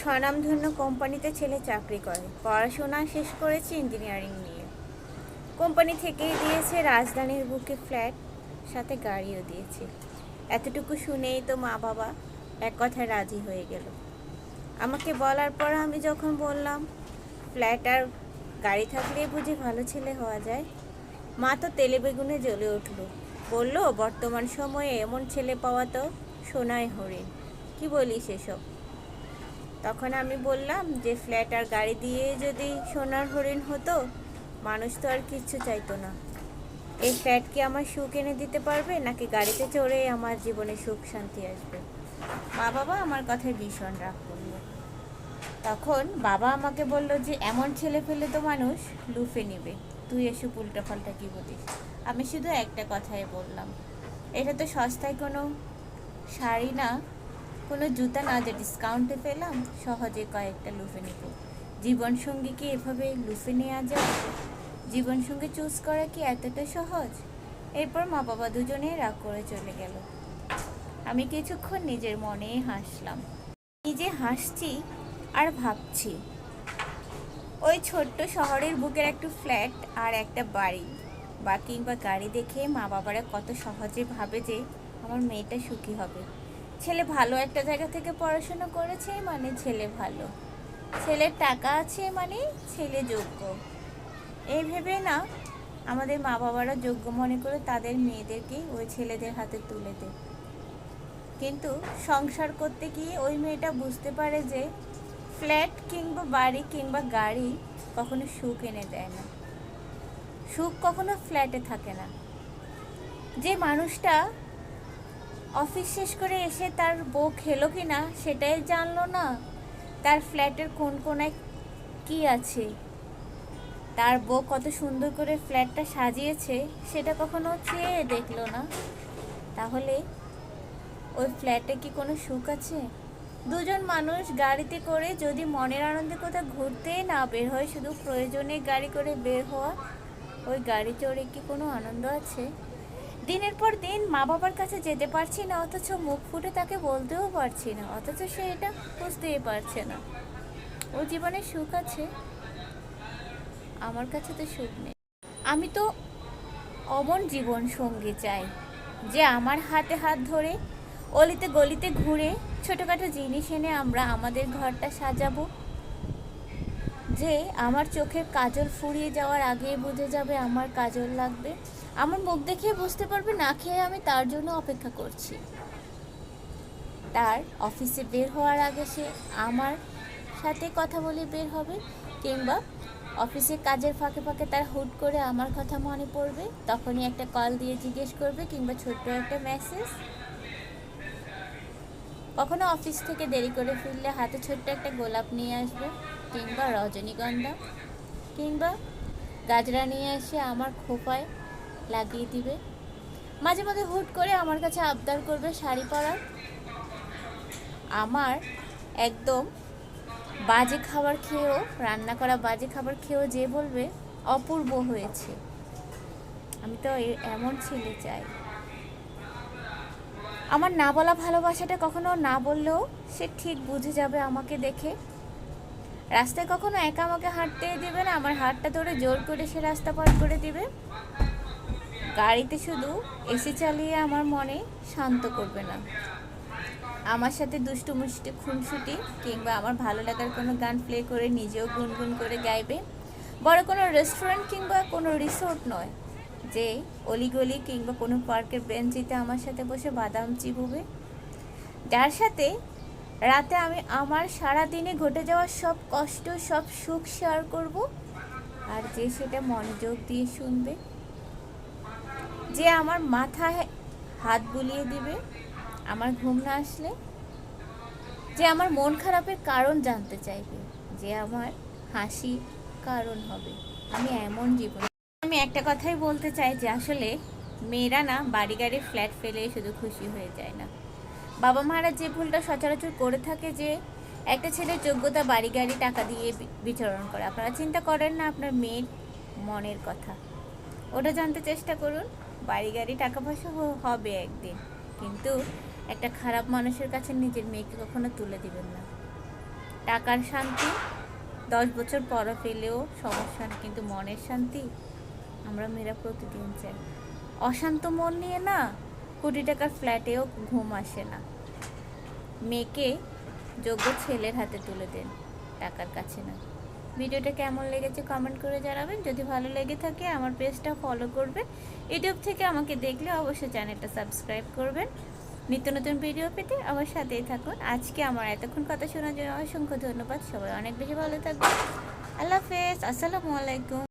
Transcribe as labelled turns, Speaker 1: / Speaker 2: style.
Speaker 1: স্বনামধন্য কোম্পানিতে ছেলে চাকরি করে। পড়াশোনা শেষ করেছে ইঞ্জিনিয়ারিং নিয়ে। কোম্পানি থেকেই দিয়েছে রাজধানীর বুকে ফ্ল্যাট, সাথে গাড়িও দিয়েছে। এতটুকু শুনেই তো মা বাবা এক কথায় রাজি হয়ে গেল। আমাকে বলার পর আমি যখন বললাম, ফ্ল্যাট আর গাড়ি থাকলেই বুঝি ভালো ছেলে হওয়া যায়? মা তো তেলে বেগুনে জ্বলে উঠল। বলল, বর্তমান সময়ে এমন ছেলে পাওয়া তো সোনায় হরিণ। কি বলিস এসব? তখন আমি বললাম যে, ফ্ল্যাট আর গাড়ি দিয়ে যদি সোনার হরিণ হতো, মানুষ তো আর কিচ্ছু চাইতো না। এই ফ্ল্যাট কি আমার সুখ এনে দিতে পারবে, নাকি গাড়িতে চড়ে আমার জীবনে সুখ, শান্তি আসবে? মা বাবা আমার কথায় ভীষণ রাগ করল। তখন বাবা আমাকে বলল যে, এমন ছেলে ফেলে তো মানুষ লুফে নেবে। তুই এসব উল্টা পাল্টা কি বলিস? আমি শুধু একটা কথাই বললাম। এটা তো সস্তায় কোনো শাড়ি না কোনো জুতা না যে ডিসকাউন্টে পেলাম, সহজে কয়েকটা লুফে নেব। জীবনসঙ্গী কি এভাবে লুফে নেওয়া যায়? জীবনসঙ্গী চুজ করা কি এতটা সহজ? এরপর মা বাবা দুজনেই রাগ করে চলে গেল। আমি কিছুক্ষণ নিজের মনে হাসলাম। নিজে হাসছি আর ভাবছি, ওই ছোট্ট শহরের বুকের একটা ফ্ল্যাট আর একটা বাড়ি, বা কিংবা গাড়ি দেখে মা বাবারা কত সহজে ভাবে যে আমার মেয়েটা সুখী হবে। ছেলে ভালো একটা জায়গা থেকে পড়াশোনা করেছে মানে ছেলে ভালো। ছেলের টাকা আছে মানে ছেলে যোগ্য। এই ভেবে না আমাদের মা বাবারা যোগ্য মনে করে তাদের মেয়েদেরকে ওই ছেলেদের হাতে তুলে দেয়। কিন্তু সংসার করতে গিয়ে ওই মেয়েটা বুঝতে পারে যে ফ্ল্যাট কিংবা বাড়ি কিংবা গাড়ি কখনো সুখ এনে দেয় না। সুখ কখনো ফ্ল্যাটে থাকে না। যে মানুষটা অফিস শেষ করে এসে তার বউ খেলো কি না সেটাই জানলো না। তার ফ্ল্যাটের কোন কোনায় কি আছে? তার বউ কত সুন্দর করে ফ্ল্যাটটা সাজিয়েছে সেটা কখনো চেয়ে দেখল না। তাহলে ওই ফ্ল্যাটে কি কোনো সুখ আছে? দুজন মানুষ গাড়িতে করে যদি মনের আনন্দে কোথাও ঘুরতে না বের হয়, শুধু প্রয়োজনে গাড়ি করে বের হওয়া, ওই গাড়ি চড়ে কি কোনো আনন্দ আছে? দিনের পর দিন মা বাবার কাছে যেতে পারছি না, অথচ মুখ ফুটে তাকে বলতেও পারছি না, অথচ সে এটা বুঝতেই পারছে না। ও জীবনে সুখ আছে, আমার কাছে তো সুখ নেই। আমি তো অমন জীবন সঙ্গী চাই, যে আমার হাতে হাত ধরে, অলিতে গলিতে ঘুরে, ছোটোখাটো জিনিস এনে আমরা আমাদের ঘরটা সাজাবো, যে আমার চোখের কাজল ফুরিয়ে যাওয়ার আগে বুঝে যাবে আমার কাজল লাগবে। আমার মুখ দেখিয়ে বুঝতে পারবে, না খেয়ে আমি তার জন্য অপেক্ষা করছি। তার অফিসে বের হওয়ার আগে সে আমার সাথে কথা বলে বের হবে, কিংবা অফিসে কাজের ফাঁকে ফাঁকে তার হুট করে আমার কথা মনে পড়বে, তখনই একটা কল দিয়ে জিজ্ঞেস করবে, কিংবা ছোট্ট একটা মেসেজ কখনো অফিস থেকে দেরি করে ফিরলে হাতে ছোট্ট একটা গোলাপ নিয়ে আসবে, কিংবা রজনীগন্ধা, কিংবা গাজরা নিয়ে এসে আমার খোপায় লাগিয়ে দিবে। মাঝে মাঝে হুট করে আমার কাছে আবদার করবে শাড়ি পরার। আমার একদম বাজে খাবার খেয়েও, রান্না করা বাজে খাবার খেয়েও যে বলবে, অপূর্ব হয়েছে। আমি তো এমন ছেলে চাই। আমার না বলা ভালোবাসাটা কখনো না বললেও সে ঠিক বুঝে যাবে আমাকে দেখে। রাস্তায় কখনো একা আমাকে হাঁটতে দিবে না, আমার হাতটা ধরে জোর করে সে রাস্তা পার করে দিবে। গাড়িতে শুধু এসি চালিয়ে আমার মনে শান্ত করবে না। আমার সাথে দুষ্টু মুষ্টি খুনসুটি কিংবা আমার ভালো লাগার কোনো গান প্লে করে নিজেও গুনগুন করে গাইবে। বড় কোনো রেস্টুরেন্ট কিংবা কোনো রিসোর্ট নয়, যে অলিগলি কিংবা কোনো পার্কের বেঞ্চিতে আমার সাথে বসে বাদাম চিবুবে। যার সাথে রাতে আমি আমার সারা দিনে ঘটে যাওয়া সব কষ্ট, সব সুখ শেয়ার করব, আর যে সেটা মনোযোগ দিয়ে শুনবে। যে আমার মাথায় হাত বুলিয়ে দিবে, আমার ঘুম না আসলে, যে আমার মন খারাপের কারণ জানতে চাইবে, যে আমার হাসি কারণ হবে। আমি এমন জীবন আমি একটা কথাই বলতে চাই যে আসলে মেয়েরা না বাড়ি গাড়ি ফ্ল্যাট ফেলে শুধু খুশি হয়ে যায় না। বাবা মারা যে ভুলটা সচরাচর করে থাকে যে একটা ছেলের যোগ্যতা বাড়ি গাড়ি টাকা দিয়ে বিচরণ করে। আপনারা চিন্তা করেন না আপনার মেয়ের মনের কথা। ওটা জানতে চেষ্টা করুন। বাড়ি গাড়ি টাকা পয়সা হবে একদিন। কিন্তু একটা খারাপ মানুষের কাছে নিজের মেয়েকে কখনো তুলে দিবেন না। টাকার শান্তি, দশ বছর পর পেলেও সমস্যা কিন্তু মনের শান্তি আমরা মেয়েরা প্রতিদিন চাই। অশান্ত মন নিয়ে না কোটি টাকার ফ্ল্যাটেও ঘুম আসে না। মেয়েকে যোগ্য ছেলের হাতে তুলে দেন, টাকার কাছে না। ভিডিওটা কেমন লেগেছে কমেন্ট করে জানাবেন। যদি ভালো লেগে থাকে আমার পেজটা ফলো করবেন। ইউটিউব থেকে আমাকে দেখলে অবশ্যই চ্যানেলটা সাবস্ক্রাইব করবেন। নিত্য নতুন ভিডিও পেতে আমার সাথেই থাকুন। আজকে আমার এতক্ষণ কথা শোনার জন্য অসংখ্য ধন্যবাদ। সবাই অনেক বেশি ভালো থাকবেন। আল্লাহ হাফেজ। আসসালামু আলাইকুম।